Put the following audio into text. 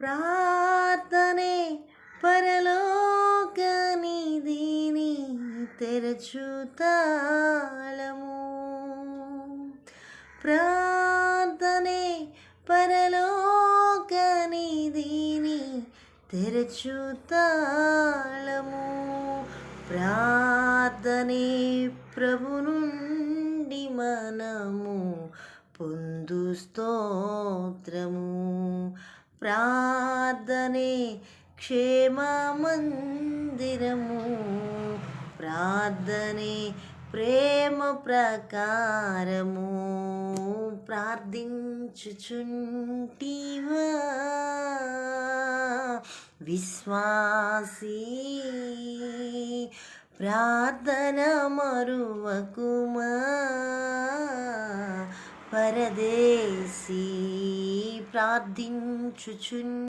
ప్రార్థనే పరలోకనిధిని తెరచుతాళము ప్రార్థనే పరలోకనిధిని తెరచుతాళము ప్రార్థనే ప్రభు నుండి మనము పొందు స్తోత్రము. ప్రార్థనే క్షేమమందిరము. ప్రార్థనే ప్రేమ ప్రకారము. ప్రార్థించుచుంటివా. విశ్వాసీ. ప్రార్థన మరువకుమా. పరదేశీ ప్రార్థించుచున్